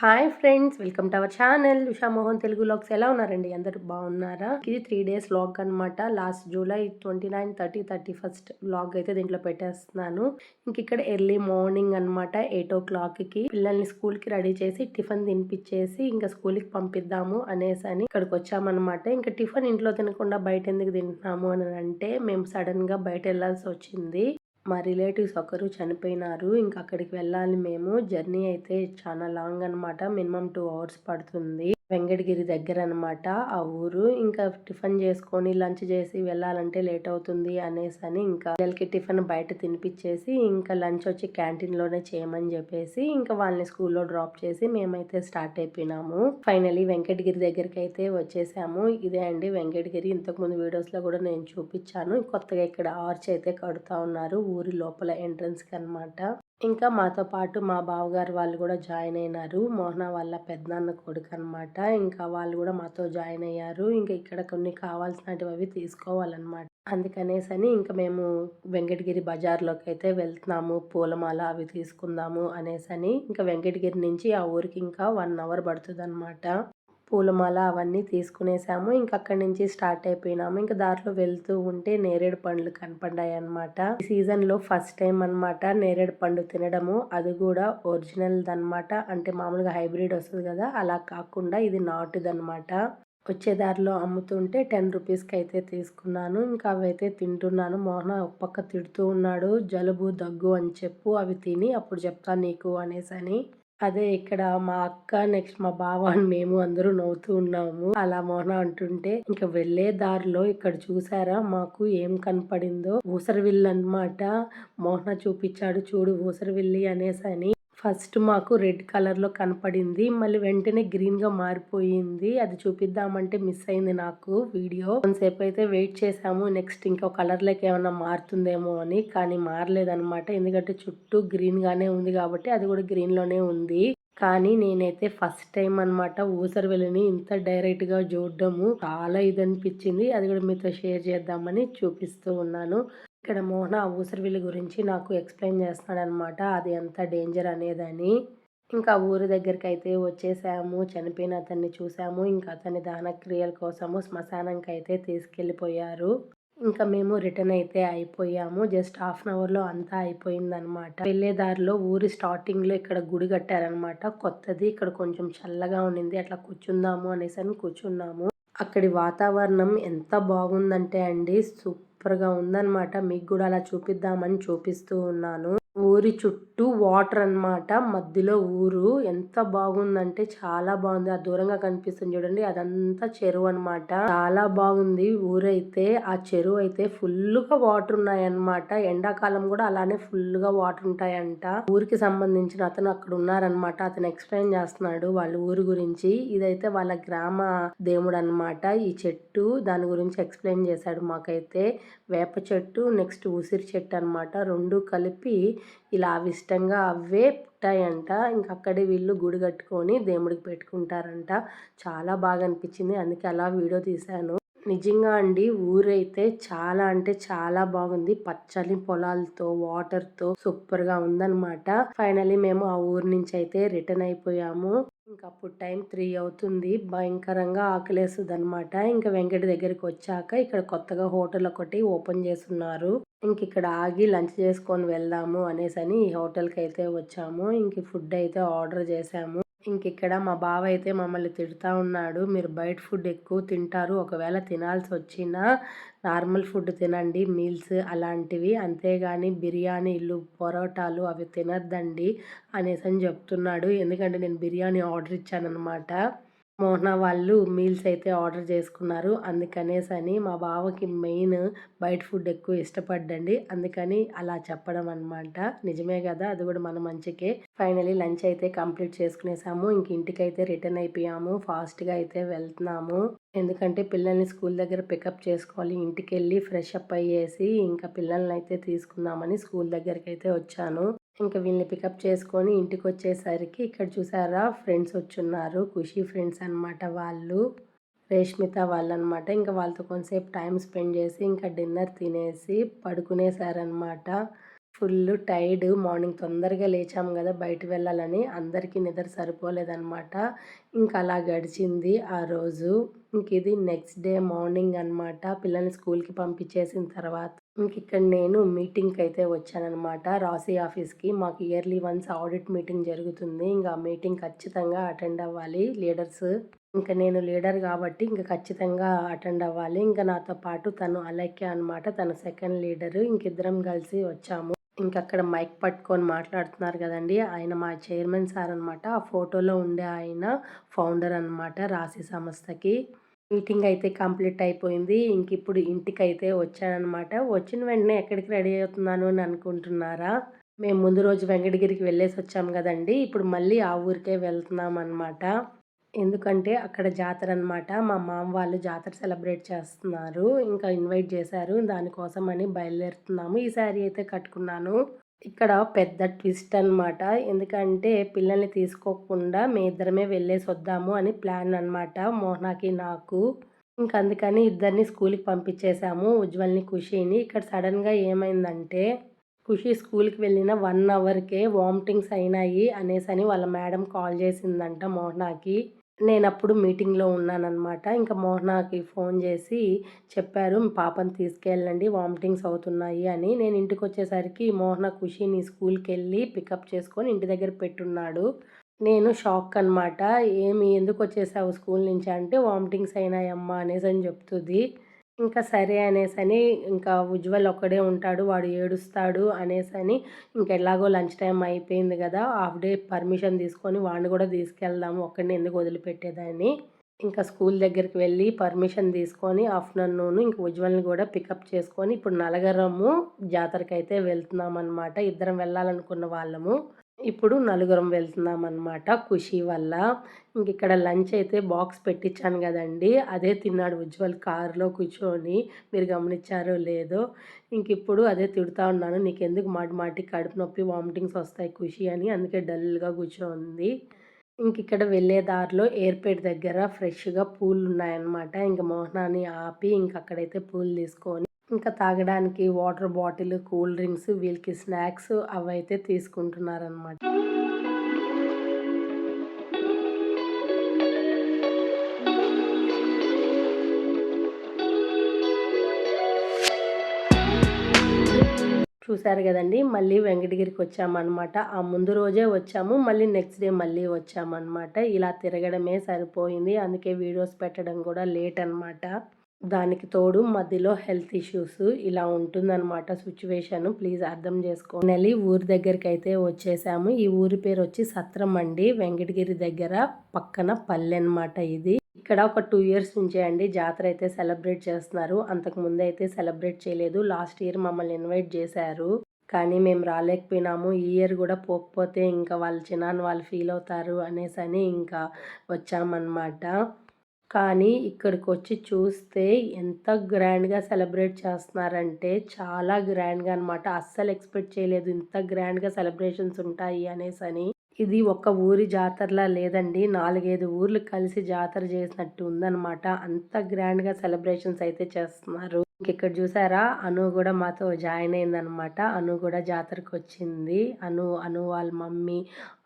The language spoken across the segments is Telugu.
Hi friends welcome to our channel Usha Mohan Telugu vlogs ఎలా ఉన్నారండి? అందరు బాగున్నారా? ఇది త్రీ డేస్ లాగ్ అనమాట last July twenty nine thirty thirty first vlog అయితే దీంట్లో పెట్టేస్తున్నాను. ఇంక ఇక్కడ ఎర్లీ మార్నింగ్ అనమాట ఎయిట్ ఓ క్లాక్కి పిల్లల్ని స్కూల్కి రెడీ చేసి టిఫిన్ తినిపించేసి ఇంకా స్కూల్కి పంపిద్దాము అనేసి అని ఇక్కడికి వచ్చామన్నమాట. ఇంకా టిఫిన్ ఇంట్లో తినకుండా బయట ఎందుకు తింటున్నాము అని అంటే మేము సడన్గా బయట వెళ్ళాల్సి వచ్చింది. మా రిలేటివ్స్ ఒకరు చనిపోయినారు. ఇంకా అక్కడికి వెళ్ళాలి మేము. జర్నీ అయితే చాలా లాంగ్ అనమాట మినిమం టూ అవర్స్ పడుతుంది. వెంకటగిరి దగ్గర అనమాట ఆ ఊరు ఇంకా టిఫిన్ చేసుకొని లంచ్ చేసి వెళ్ళాలంటే లేట్ అవుతుంది అనేసి అని ఇంకా పిల్లలకి టిఫిన్ బయట తినిపించేసి ఇంకా లంచ్ వచ్చి క్యాంటీన్లోనే చేయమని చెప్పేసి ఇంకా వాళ్ళని స్కూల్లో డ్రాప్ చేసి మేమైతే స్టార్ట్ అయిపోయినాము. ఫైనలీ వెంకటగిరి దగ్గరికి అయితే వచ్చేసాము. ఇదే అండి వెంకటగిరి. ఇంతకుముందు వీడియోస్లో కూడా నేను చూపించాను కొత్తగా ఇక్కడ ఆర్చ్ అయితే కడుతూ ఉన్నారు ఊరి లోపల ఎంట్రన్స్కి అనమాట ఇంకా మాతో పాటు మా బావగారు వాళ్ళు కూడా జాయిన్ అయినారు. మోహన వాళ్ళ పెద్దనాన్న కొడుకు అనమాట ఇంకా వాళ్ళు కూడా మాతో జాయిన్ అయ్యారు. ఇంకా ఇక్కడ కొన్ని కావాల్సినవి అవి తీసుకోవాలన్నమాట. అందుకనేసి అని ఇంకా మేము వెంకటగిరి బజార్లోకి అయితే వెళ్తున్నాము. పూలమాల అవి తీసుకుందాము అనేసి అని ఇంకా వెంకటగిరి నుంచి ఆ ఊరికి ఇంకా వన్ అవర్ పడుతుంది అనమాట పూలమాల అవన్నీ తీసుకునేసాము. ఇంక అక్కడి నుంచి స్టార్ట్ అయిపోయినాము. ఇంకా దారిలో వెళ్తూ ఉంటే నేరేడు పండ్లు కనపడ్డాయి అనమాట ఈ సీజన్లో ఫస్ట్ టైం అనమాట నేరేడు పండు తినడము. అది కూడా ఒరిజినల్ అనమాట అంటే మామూలుగా హైబ్రిడ్ వస్తుంది కదా అలా కాకుండా ఇది నాటుదనమాట వచ్చే దారిలో అమ్ముతుంటే టెన్ రూపీస్కి అయితే తీసుకున్నాను. ఇంకా అవైతే తింటున్నాను. మోహన ఒక పక్క తిడుతూ ఉన్నాడు. జలుబు దగ్గు అని చెప్పు అవి తిని అప్పుడు చెప్తాను నీకు అనేసి అని అదే ఇక్కడ మా అక్క నెక్స్ట్ మా బావ అని మేము అందరూ నవ్వుతూ ఉన్నాము. అలా మోహన అంటుంటే ఇంకా వెళ్ళే దారిలో ఇక్కడ చూసారా? మాకు ఏం కనపడిందో? ఊసరవిల్లు అనమాట మోహన చూపించాడు చూడు ఊసరవిల్లి అనేసి అని ఫస్ట్ మాకు రెడ్ కలర్లో కనపడింది. మళ్ళీ వెంటనే గ్రీన్గా మారిపోయింది. అది చూపిద్దామంటే మిస్ అయింది నాకు వీడియో. కొంతసేపు అయితే వెయిట్ చేసాము నెక్స్ట్ ఇంకో కలర్లోకి ఏమైనా మారుతుందేమో అని. కానీ మారలేదనమాట ఎందుకంటే చుట్టూ గ్రీన్గానే ఉంది కాబట్టి అది కూడా గ్రీన్లోనే ఉంది. కానీ నేనైతే ఫస్ట్ టైం అనమాట ఊసరవెల్లిని ఇంత డైరెక్ట్గా చూడడము. చాలా ఇది అనిపించింది అది కూడా మీతో షేర్ చేద్దామని చూపిస్తూ ఉన్నాను. ఇక్కడ మోహన ఊసరవిల్లి గురించి నాకు ఎక్స్ప్లెయిన్ చేస్తాడనమాట. అది ఎంత డేంజర్ అనేదని. ఇంకా ఊరి దగ్గరికి అయితే వచ్చేసాము చనిపోయిన అతన్ని చూసాము ఇంకా అతని దానక్రియల కోసము శ్మశానానికి అయితే తీసుకెళ్ళిపోయారు. ఇంకా మేము రిటర్న్ అయితే అయిపోయాము. జస్ట్ హాఫ్ అన్ అవర్లో అంతా అయిపోయిందనమాట. వెళ్ళే దారిలో ఊరి స్టార్టింగ్లో ఇక్కడ గుడి కట్టారనమాట. కొత్తది ఇక్కడ కొంచెం చల్లగా ఉండింది అట్లా కూర్చుందాము అనేసి అని కూర్చున్నాము. అక్కడి వాతావరణం ఎంత బాగుందంటే అండి సూపర్గా ఉందన్నమాట. మీకు కూడా అలా చూపిద్దామని చూపిస్తూ ఉన్నాను. ఊరి చుట్టూ వాటర్ అనమాట మధ్యలో ఊరు. ఎంత బాగుందంటే చాలా బాగుంది. ఆ దూరంగా కనిపిస్తుంది చూడండి. అదంతా చెరువు అనమాట చాలా బాగుంది ఊరైతే. ఆ చెరువు అయితే ఫుల్గా వాటర్ ఉన్నాయన్నమాట. ఎండాకాలం కూడా అలానే ఫుల్గా వాటర్ ఉంటాయంట. ఊరికి సంబంధించిన అతను అక్కడ ఉన్నారనమాట అతను ఎక్స్ప్లెయిన్ చేస్తున్నాడు వాళ్ళ ఊరు గురించి. ఇదైతే వాళ్ళ గ్రామ దేవుడు అనమాట ఈ చెట్టు దాని గురించి ఎక్స్ప్లెయిన్ చేశాడు మాకైతే. వేప చెట్టు నెక్స్ట్ ఉసిరి చెట్టు అనమాట రెండు కలిపి ఇలా అవిష్టంగా అవే పుట్టాయంట. ఇంకా అక్కడే వీళ్ళు గుడి కట్టుకొని దేవుడికి పెట్టుకుంటారంట. చాలా బాగా అనిపించింది. అందుకే అలా వీడియో తీశాను. నిజంగా అండి ఊరైతే చాలా అంటే చాలా బాగుంది. పచ్చని పొలాలతో వాటర్తో సూపర్గా ఉందన్నమాట. ఫైనలీ మేము ఆ ఊరు నుంచి అయితే రిటర్న్ అయిపోయాము. ఇంకా అప్పుడు టైం త్రీ అవుతుంది. భయంకరంగా ఆకలేస్తుంది అనమాట ఇంకా వెంకట దగ్గరికి వచ్చాక ఇక్కడ కొత్తగా హోటల్ ఒకటి ఓపెన్ చేస్తున్నారు. ఇంక ఇక్కడ ఆగి లంచ్ చేసుకొని వెళ్దాము అనేసి అని ఈ హోటల్కి అయితే వచ్చాము. ఇంక ఫుడ్ అయితే ఆర్డర్ చేసాము. ఇంక ఇక్కడ మా బావ అయితే మమ్మల్ని తిడుతూ ఉన్నాడు. మీరు బయట ఫుడ్ ఎక్కువ తింటారు. ఒకవేళ తినాల్సి వచ్చినా నార్మల్ ఫుడ్ తినండి. మీల్స్ అలాంటివి. అంతేగాని బిర్యానీలు పొరోటాలు అవి తినద్దండి అనేసి అని చెప్తున్నాడు. ఎందుకంటే నేను బిర్యానీ ఆర్డర్ ఇచ్చానమాట మోహన వాళ్ళు మీల్స్ అయితే ఆర్డర్ చేసుకున్నారు. అందుకనేసి అని మా బావకి మెయిన్ బయట ఫుడ్ ఎక్కువ ఇష్టపడ్డండి. అందుకని అలా చెప్పడం అనమాట నిజమే కదా అది కూడా మన మంచికే. ఫైనలీ లంచ్ అయితే కంప్లీట్ చేసుకునేసాము. ఇంక ఇంటికైతే రిటర్న్ అయిపోయాము. ఫాస్ట్గా అయితే వెళ్తున్నాము. ఎందుకంటే పిల్లల్ని స్కూల్ దగ్గర పికప్ చేసుకోవాలి. ఇంటికి వెళ్ళి ఫ్రెష్ అప్ అయ్యేసి ఇంకా పిల్లల్ని అయితే తీసుకుందామని స్కూల్ దగ్గరికి అయితే వచ్చాను. ఇంకా వీళ్ళని పికప్ చేసుకొని ఇంటికి వచ్చేసరికి ఇక్కడ చూసారా ఫ్రెండ్స్ వచ్చున్నారు ఖుషి ఫ్రెండ్స్ అనమాట వాళ్ళు రేష్మిత వాళ్ళు అనమాట ఇంకా వాళ్ళతో కొంతసేపు టైం స్పెండ్ చేసి ఇంకా డిన్నర్ తినేసి పడుకునేసారనమాట ఫుల్ టైర్డ్ మార్నింగ్ తొందరగా లేచాము కదా బయట వెళ్ళాలని అందరికీ నిద్ర సరిపోలేదన్నమాట. ఇంకా అలా గడిచింది ఆ రోజు. ఇంక ఇది నెక్స్ట్ డే మార్నింగ్ అన్నమాట. పిల్లల్ని స్కూల్కి పంపించేసిన తర్వాత ఇంక ఇక్కడ నేను మీటింగ్కి అయితే వచ్చానన్నమాట. రాసి ఆఫీస్కి మాకు ఇయర్లీ వన్స్ ఆడిట్ మీటింగ్ జరుగుతుంది. ఇంకా మీటింగ్ ఖచ్చితంగా అటెండ్ అవ్వాలి. లీడర్స్ ఇంకా నేను లీడర్ కాబట్టి ఇంకా ఖచ్చితంగా అటెండ్ అవ్వాలి. ఇంకా నాతో పాటు తను అలైక్య అనమాట తన సెకండ్ లీడర్. ఇంకిద్దరం కలిసి వచ్చాము. ఇంకా అక్కడ మైక్ పట్టుకొని మాట్లాడుతున్నారు కదండి ఆయన మా చైర్మన్ సార్ అనమాట ఆ ఫోటోలో ఉండే ఆయన ఫౌండర్ అనమాట రాశి సంస్థకి. మీటింగ్ అయితే కంప్లీట్ అయిపోయింది. ఇంక ఇప్పుడు ఇంటికి అయితే వచ్చానమాట వచ్చిన వెంటనే ఎక్కడికి రెడీ అవుతున్నాను అని అనుకుంటున్నారా? మేము ముందు రోజు వెంకటగిరికి వెళ్ళేసి వచ్చాము కదండి. ఇప్పుడు మళ్ళీ ఆ ఊరికే వెళ్తున్నాం అనమాట ఎందుకంటే అక్కడ జాతర అనమాట. మా మామ వాళ్ళు జాతర సెలబ్రేట్ చేస్తున్నారు. ఇంకా ఇన్వైట్ చేశారు. దానికోసం అని బయలుదేరుతున్నాము. ఈ శారీ అయితే కట్టుకున్నాను. ఇక్కడ పెద్ద ట్విస్ట్ అనమాట ఎందుకంటే పిల్లల్ని తీసుకోకుండా మీ ఇద్దరమే వెళ్ళేసి వద్దాము అని ప్లాన్ అనమాట మోహనాకి నాకు. ఇంక అందుకని ఇద్దరిని స్కూల్కి పంపించేశాము ఉజ్వల్ని ఖుషిని. ఇక్కడ సడన్గా ఏమైందంటే ఖుషి స్కూల్కి వెళ్ళిన వన్ అవర్కే వామిటింగ్స్ అయినాయి అనేసి అని వాళ్ళ మేడం కాల్ చేసిందంట మోహనాకి. నేను అప్పుడు మీటింగ్లో ఉన్నానన్నమాట. ఇంకా మోహనాకి ఫోన్ చేసి చెప్పారు పాపని తీసుకెళ్ళండి వామిటింగ్స్ అవుతున్నాయి అని. నేను ఇంటికి వచ్చేసరికి మోహన ఖుషిని స్కూల్కి వెళ్ళి పికప్ చేసుకొని ఇంటి దగ్గర పెట్టున్నాడు. నేను షాక్ అనమాట ఏమి ఎందుకు వచ్చేసావు స్కూల్ నుంచి? అంటే వామిటింగ్స్ అయినాయమ్మా అనేసి అని చెప్తుంది. ఇంకా సరే అనేసని ఇంకా ఉజ్వల్ ఒక్కడే ఉంటాడు వాడు ఏడుస్తాడు అనేసని ఇంకెలాగో లంచ్ టైం అయిపోయింది కదా హాఫ్ డే పర్మిషన్ తీసుకొని వాడిని కూడా తీసుకెళ్దాము ఒక్కడిని ఎందుకు వదిలిపెట్టేదాన్ని. ఇంకా స్కూల్ దగ్గరికి వెళ్ళి పర్మిషన్ తీసుకొని ఆఫ్టర్నూన్ ఇంక ఉజ్వల్ని కూడా పికప్ చేసుకొని ఇప్పుడు నలగరము జాతరకైతే వెళ్తున్నాం అనమాట ఇద్దరం వెళ్ళాలనుకున్న వాళ్ళము. ఇప్పుడు నలుగురం వెళ్తున్నాం అనమాట ఖుషి వల్ల. ఇంక ఇక్కడ లంచ్ అయితే బాక్స్ పెట్టించాను కదండి. అదే తిన్నాడు ఉజ్వల్ కారులో కూర్చొని. మీరు గమనించారో లేదో. ఇంక ఇప్పుడు అదే తిడుతూ ఉన్నాను. నీకు ఎందుకు మాటి మాటి కడుపు నొప్పి వామిటింగ్స్ వస్తాయి ఖుషి అని. అందుకే డల్గా కూర్చోంది ఇంక ఇక్కడ వెళ్ళే దారిలో ఎయిర్పేట్ దగ్గర ఫ్రెష్గా పూలు ఉన్నాయన్నమాట ఇంక మోహనాన్ని ఆపి ఇంక అక్కడైతే పూలు తీసుకొని ఇంకా తాగడానికి వాటర్ బాటిల్ కూల్ డ్రింక్స్ వీళ్ళకి స్నాక్స్ అవైతే తీసుకుంటున్నారనమాట చూసారు కదండి మళ్ళీ వెంకటగిరికి వచ్చామన్నమాట. ఆ ముందు రోజే వచ్చాము మళ్ళీ నెక్స్ట్ డే మళ్ళీ వచ్చామన్నమాట. ఇలా తిరగడమే సరిపోయింది అందుకే వీడియోస్ పెట్టడం కూడా లేట్ అనమాట దానికి తోడు మధ్యలో హెల్త్ ఇష్యూస్ ఇలా ఉంటుందన్నమాట సిచ్యువేషన్. ప్లీజ్ అర్థం చేసుకోండి ఊరి దగ్గరికి అయితే వచ్చేసాము. ఈ ఊరి పేరు వచ్చి సత్రం అండి వెంకటగిరి దగ్గర పక్కన పల్లె అనమాట ఇది. ఇక్కడ ఒక టూ ఇయర్స్ నుంచే అండి జాతర అయితే సెలబ్రేట్ చేస్తున్నారు. అంతకు ముందు అయితే సెలబ్రేట్ చేయలేదు. లాస్ట్ ఇయర్ మమ్మల్ని ఇన్వైట్ చేశారు. కానీ మేము రాలేకపోయినాము. ఈ ఇయర్ కూడా పోకపోతే ఇంకా వాళ్ళు చిన్నాను వాళ్ళు ఫీల్ అవుతారు అనేసి అని ఇంకా వచ్చామన్నమాట. కానీ ఇక్కడికి వచ్చి చూస్తే ఎంత గ్రాండ్గా సెలబ్రేట్ చేస్తున్నారంటే చాలా గ్రాండ్గా అనమాట అస్సలు ఎక్స్పెక్ట్ చేయలేదు ఇంత గ్రాండ్గా సెలబ్రేషన్స్ ఉంటాయి అనేసి అని ఇది ఒక ఊరి జాతరలా లేదండి. నాలుగైదు ఊర్లు కలిసి జాతర చేసినట్టు ఉందన్నమాట. అంత గ్రాండ్గా సెలబ్రేషన్స్ అయితే చేస్తున్నారు. ఇక్కడ చూసారా? అను కూడా మాతో జాయిన్ అయిందనమాట అను కూడా జాతరకు వచ్చింది. అను అను వాళ్ళ మమ్మీ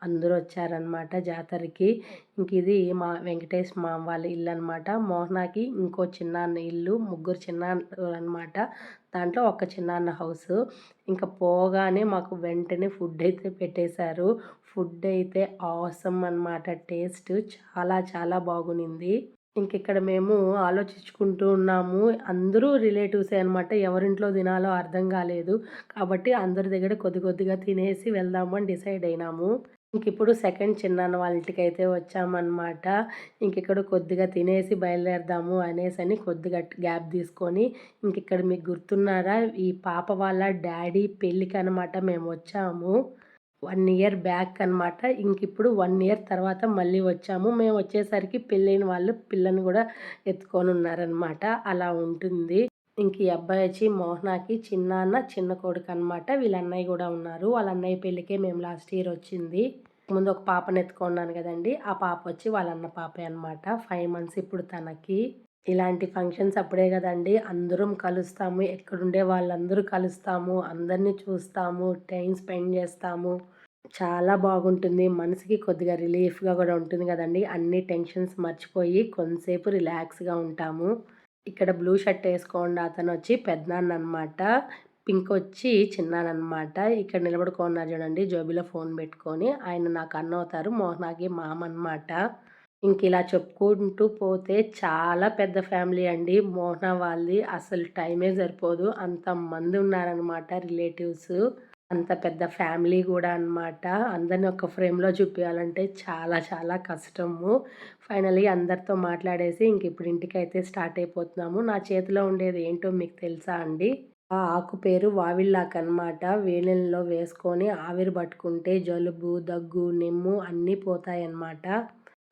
అందరూ వచ్చారనమాట జాతరకి. ఇంక ఇది మా వెంకటేష్ మా వాళ్ళ ఇల్లు అనమాట మోహనాకి ఇంకో చిన్నాన్న ఇల్లు ముగ్గురు చిన్న అనమాట దాంట్లో ఒక చిన్నాన్న హౌస్ ఇంకా పోగానే మాకు వెంటనే ఫుడ్ అయితే పెట్టేశారు. ఫుడ్ అయితే ఆసమ్ అనమాట టేస్ట్ చాలా చాలా బాగునింది. ఇంకిక్కడ మేము ఆలోచించుకుంటూ ఉన్నాము. అందరూ రిలేటివ్సే అనమాట ఎవరింట్లో తినాలో అర్థం కాలేదు. కాబట్టి అందరి దగ్గర కొద్ది కొద్దిగా తినేసి వెళ్దాము అని డిసైడ్ అయినాము. ఇంక ఇప్పుడు సెకండ్ చిన్నాన్న వాళ్ళ ఇంటికి అయితే వచ్చామన్నమాట. ఇంక ఇక్కడ కొద్దిగా తినేసి బయలుదేరదాము అనేసి అని కొద్దిగా గ్యాప్ తీసుకొని ఇంక ఇక్కడ మీకు గుర్తున్నారా ఈ పాప వాళ్ళ డాడీ పెళ్ళికి అనమాట మేము వచ్చాము. వన్ ఇయర్ బ్యాక్ అనమాట ఇంక ఇప్పుడు వన్ ఇయర్ తర్వాత మళ్ళీ వచ్చాము. మేము వచ్చేసరికి పెళ్ళైన వాళ్ళు పిల్లని కూడా ఎత్తుకొని ఉన్నారనమాట అలా ఉంటుంది. ఇంక ఈ అబ్బాయి వచ్చి మోహనాకి చిన్నాన్న చిన్న కొడుకు అనమాట వీళ్ళ అన్నయ్య కూడా ఉన్నారు. వాళ్ళ అన్నయ్య పెళ్ళికే మేము లాస్ట్ ఇయర్ వచ్చింది. ముందు ఒక పాపను ఎత్తుకున్నాను కదండి. ఆ పాప వచ్చి వాళ్ళ అన్న పాపే అనమాట ఫైవ్ మంత్స్ ఇప్పుడు తనకి. ఇలాంటి ఫంక్షన్స్ అప్పుడే కదండీ. అందరం కలుస్తాము. ఎక్కడుండే వాళ్ళందరూ కలుస్తాము. అందరిని చూస్తాము. టైం స్పెండ్ చేస్తాము. చాలా బాగుంటుంది. మనసుకి కొద్దిగా రిలీఫ్‌గా కూడా ఉంటుంది కదండి అన్ని టెన్షన్స్ మర్చిపోయి కొంతసేపు రిలాక్స్‌గా ఉంటాము. ఇక్కడ బ్లూ షర్ట్ వేసుకోండి అతను వచ్చి అతనొచ్చి పెదనాన్ననమాట. పింక్ వచ్చి చిన్నానమాట ఇక్కడ నిలబడుకున్నారు చూడండి జేబులో ఫోన్ పెట్టుకొని. ఆయన నాకు అన్న అవుతారు. మోహనాకి మామ అనమాట. ఇంక ఇలా చెప్పుకుంటూ పోతే చాలా పెద్ద ఫ్యామిలీ అండి. మోహన వాళ్ళది. అసలు టైమే సరిపోదు. అంతమంది ఉన్నారనమాట రిలేటివ్స్. అంత పెద్ద ఫ్యామిలీ కూడా అనమాట. అందరిని ఒక ఫ్రేమ్‌లో చూపించాలంటే చాలా చాలా కష్టము. ఫైనల్లీ అందరితో మాట్లాడేసి ఇంక ఇప్పుడు ఇంటికి అయితే స్టార్ట్ అయిపోతున్నాము. నా చేతిలో ఉండేది ఏంటో మీకు తెలుసా అండి? ఆ ఆకు పేరు వావిళ్ళాకనమాట. వేడి వేసుకొని ఆవిరి పట్టుకుంటే జలుబు, దగ్గు, నిమ్ము అన్నీ పోతాయన్నమాట.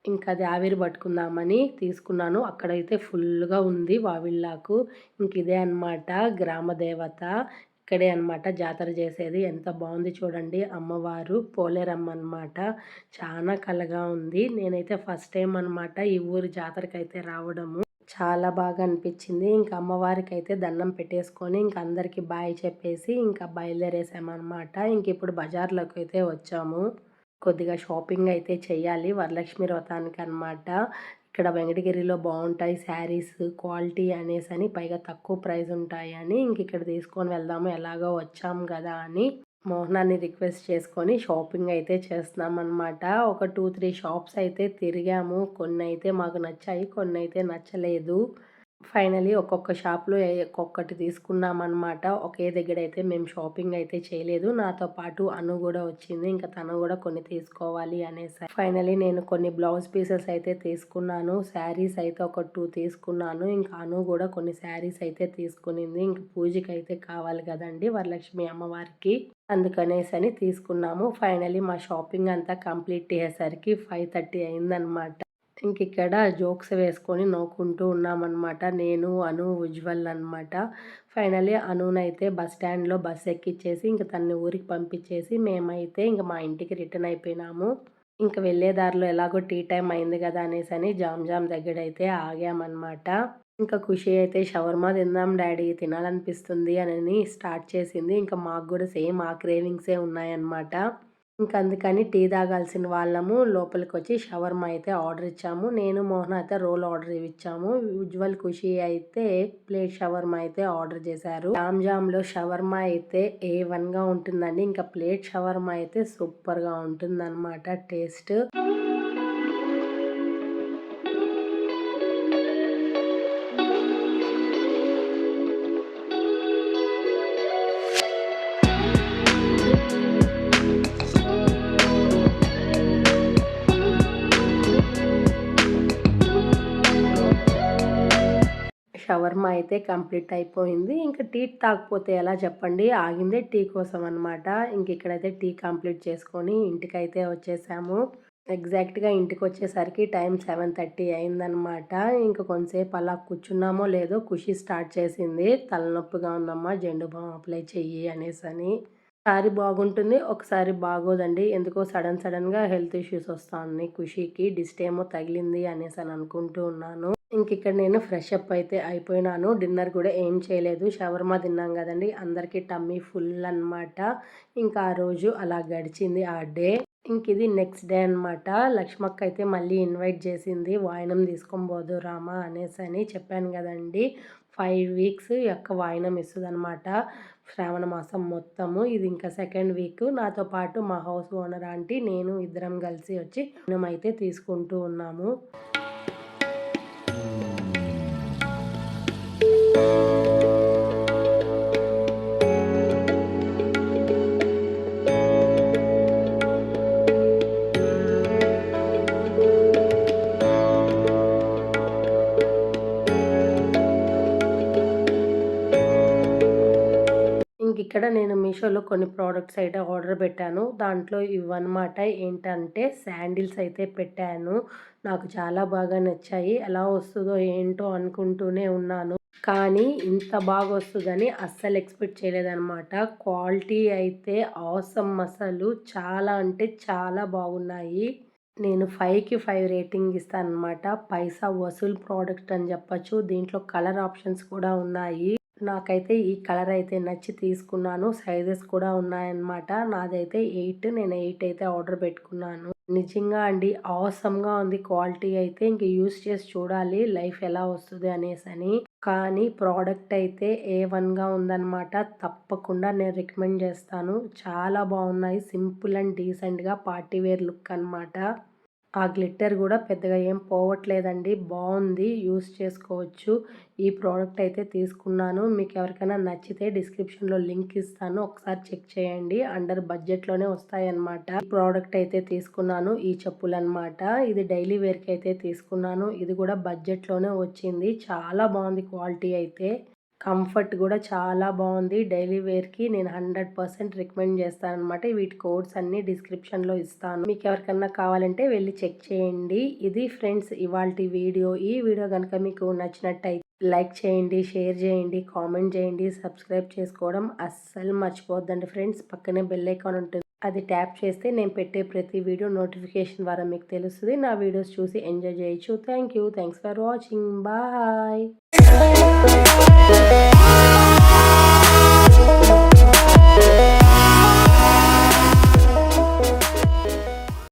ఇంకా అది ఆవిరి పట్టుకుందామని తీసుకున్నాను. అక్కడైతే ఫుల్‌గా ఉంది వావిళ్ళాకు. ఇంక ఇదే అనమాట గ్రామ దేవత. ఇక్కడే అనమాట జాతర చేసేది. ఎంత బాగుంది చూడండి అమ్మవారు. పోలేరమ్మ అనమాట. చాలా కళగా ఉంది. నేనైతే ఫస్ట్ టైం అనమాట ఈ ఊరి జాతరకైతే రావడము. చాలా బాగా అనిపించింది. ఇంకా అమ్మవారికైతే దండం పెట్టేసుకొని ఇంక అందరికీ బాయ్ చెప్పేసి ఇంకా బయలుదేరేసామన్నమాట ఇంక ఇప్పుడు బజార్‌లోకి అయితే వచ్చాము. కొద్దిగా షాపింగ్ అయితే చేయాలి వరలక్ష్మి వ్రతానికి అనమాట ఇక్కడ వెంకటగిరిలో బాగుంటాయి శారీస్ క్వాలిటీ అనేసి అని పైగా తక్కువ ప్రైస్ ఉంటాయి అని ఇంక ఇక్కడ తీసుకొని వెళ్దాము ఎలాగో వచ్చాం కదా అని మోహనాన్ని రిక్వెస్ట్ చేసుకొని షాపింగ్ అయితే చేస్తున్నాం అనమాట ఒక టూ త్రీ షాప్స్ అయితే తిరిగాము. కొన్ని అయితే మాకు నచ్చాయి కొన్ని అయితే నచ్చలేదు. ఫైనలీ ఒక్కొక్క షాప్లో ఒక్కొక్కటి తీసుకున్నామన్నమాట. ఒకే దగ్గర అయితే మేము షాపింగ్ అయితే చేయలేదు. నాతో పాటు అను కూడా వచ్చింది. ఇంకా తను కూడా కొన్ని తీసుకోవాలి అనేసి ఫైనలీ నేను కొన్ని బ్లౌజ్ పీసెస్ అయితే తీసుకున్నాను. శారీస్ అయితే ఒక టూ తీసుకున్నాను. ఇంకా అను కూడా కొన్ని శారీస్ అయితే తీసుకునింది. ఇంకా పూజకి అయితే కావాలి కదండి వరలక్ష్మి అమ్మవారికి. అందుకనేసి అని తీసుకున్నాము. ఫైనలీ మా షాపింగ్ అంతా కంప్లీట్ అయ్యేసరికి ఫైవ్ థర్టీ అయిందనమాట ఇంక ఇక్కడ జోక్స్ వేసుకొని నవ్వుకుంటూ ఉన్నామన్నమాట. నేను అను ఉజ్వల్ అనమాట ఫైనలీ అనునైతే బస్ స్టాండ్లో బస్ ఎక్కిచ్చేసి ఇంక తన్ని ఊరికి పంపించేసి మేమైతే ఇంక మా ఇంటికి రిటర్న్ అయిపోయినాము. ఇంక వెళ్ళే దారిలో ఎలాగో టీ టైం అయింది కదా అనేసి అని జామ్ జామ్ దగ్గర అయితే ఆగామన్నమాట. ఇంకా ఖుషి అయితే షవర్మా తిందాం డాడీ తినాలనిపిస్తుంది అని స్టార్ట్ చేసింది. ఇంకా మాకు కూడా సేమ్ ఆ క్రేవింగ్సే ఉన్నాయన్నమాట. ఇంకా అందుకని టీ తాగాల్సిన వాళ్ళము లోపలికి వచ్చి షవర్మా అయితే ఆర్డర్ ఇచ్చాము. నేను మోహన్ అయితే రోల్ ఆర్డర్ ఇచ్చాము ఉజ్వల్ ఖుషి అయితే ప్లేట్ షవర్మా అయితే ఆర్డర్ చేశారు. జామ్ జామ్లో షవర్మా అయితే ఏ వన్గా ఉంటుందండి. ఇంకా ప్లేట్ షవర్మా అయితే సూపర్గా ఉంటుంది అనమాట టేస్ట్. షవర్మ అయితే కంప్లీట్ అయిపోయింది. ఇంకా టీ తాకపోతే ఎలా చెప్పండి? ఆగిందే టీ కోసం అనమాట ఇంక ఇక్కడైతే టీ కంప్లీట్ చేసుకొని ఇంటికైతే వచ్చేసాము. ఎగ్జాక్ట్గా ఇంటికి వచ్చేసరికి టైం సెవెన్ థర్టీ అయిందనమాట ఇంకా కొంతసేపు అలా కూర్చున్నామో లేదో ఖుషి స్టార్ట్ చేసింది. తలనొప్పిగా ఉందమ్మా జెండు బామ్ అప్లై చెయ్యి అనేసి అని. ఒకసారి బాగుంటుంది ఒకసారి బాగోదండి. ఎందుకో సడన్ సడన్గా హెల్త్ ఇష్యూస్ వస్తాయి ఖుషికి డిస్ట్ ఏమో తగిలింది అనేసి అని అనుకుంటూ ఉన్నాను. ఇంక ఇక్కడ నేను ఫ్రెష్ అప్ అయితే అయిపోయినాను. డిన్నర్ కూడా ఏం చేయలేదు. షవర్మా తిన్నాం కదండి. అందరికీ టమ్మీ ఫుల్ అనమాట ఇంకా ఆ రోజు అలా గడిచింది ఆ డే. ఇంక ఇది నెక్స్ట్ డే అనమాట లక్ష్మక్క అయితే మళ్ళీ ఇన్వైట్ చేసింది. వాయినం తీసుకొని పోదు రామా అనేసి అని చెప్పాను కదండి. ఫైవ్ వీక్స్ యొక్క వాయినం ఇస్తుంది అనమాట శ్రావణ మాసం మొత్తము. ఇది ఇంకా సెకండ్ వీక్. నాతో పాటు మా హౌస్ ఓనర్ ఆంటీ నేను ఇద్దరం కలిసి వచ్చి అయితే తీసుకుంటూ ఉన్నాము. ఇక్కడ నేను మీషోలో కొన్ని ప్రోడక్ట్స్ అయితే ఆర్డర్ పెట్టాను. దాంట్లో ఇవన్నమాట ఏంటంటే శాండిల్స్ అయితే పెట్టాను. నాకు చాలా బాగా నచ్చాయి. ఎలా వస్తుందో ఏంటో అనుకుంటూనే ఉన్నాను. కానీ ఇంత బాగా వస్తుందని అస్సలు ఎక్స్పెక్ట్ చేయలేదన్నమాట. క్వాలిటీ అయితే అవసరం అసలు చాలా అంటే చాలా బాగున్నాయి. నేను ఫైవ్కి ఫైవ్ రేటింగ్ ఇస్తాను అనమాట పైసా వసూల్ ప్రోడక్ట్ అని చెప్పచ్చు. దీంట్లో కలర్ ఆప్షన్స్ కూడా ఉన్నాయి. నాకైతే ఈ కలర్ అయితే నచ్చి తీసుకున్నాను. సైజెస్ కూడా ఉన్నాయన్నమాట. నాదైతే ఎయిట్ నేను ఎయిట్ అయితే ఆర్డర్ పెట్టుకున్నాను. నిజంగా అండి అవసరంగా ఉంది క్వాలిటీ అయితే. ఇంక యూస్ చేసి చూడాలి లైఫ్ ఎలా వస్తుంది అనేసి అని. కానీ ప్రోడక్ట్ అయితే ఏ వన్గా ఉందన్నమాట. తప్పకుండా నేను రికమెండ్ చేస్తాను. చాలా బాగున్నాయి. సింపుల్ అండ్ డీసెంట్గా పార్టీ వేర్ లుక్ అనమాట ఆ గ్లిట్టర్ కూడా పెద్దగా ఏం పోవట్లేదండి. బాగుంది. యూస్ చేసుకోవచ్చు. ఈ ప్రోడక్ట్ అయితే తీసుకున్నాను. మీకు ఎవరికైనా నచ్చితే డిస్క్రిప్షన్లో లింక్ ఇస్తాను. ఒకసారి చెక్ చేయండి. అండర్ బడ్జెట్లోనే వస్తాయన్నమాట. ఈ ప్రోడక్ట్ అయితే తీసుకున్నాను. ఈ చెప్పులు అనమాట ఇది డైలీ వేర్కి అయితే తీసుకున్నాను. ఇది కూడా బడ్జెట్లోనే వచ్చింది. చాలా బాగుంది క్వాలిటీ అయితే. కంఫర్ట్ కూడా చాలా బాగుంది. డైలీ వేర్కి నేను హండ్రెడ్ పర్సెంట్ రికమెండ్ చేస్తాను అనమాట వీటి కోడ్స్ అన్ని డిస్క్రిప్షన్లో ఇస్తాను. మీకు ఎవరికన్నా కావాలంటే వెళ్ళి చెక్ చేయండి. ఇది ఫ్రెండ్స్ ఇవాళ వీడియో. ఈ వీడియో కనుక మీకు నచ్చినట్టయితే లైక్ చేయండి షేర్ చేయండి కామెంట్ చేయండి సబ్స్క్రైబ్ చేసుకోవడం అస్సలు మర్చిపోద్దండి ఫ్రెండ్స్. పక్కనే బెల్ ఐకాన్ ఉంటుంది. అది ట్యాప్ చేస్తే నేను పెట్టే ప్రతి వీడియో నోటిఫికేషన్ ద్వారా మీకు తెలుస్తుంది. నా వీడియోస్ చూసి ఎంజాయ్ చేయొచ్చు. Thank you. Thanks for watching. Bye. Oh, oh, oh, oh,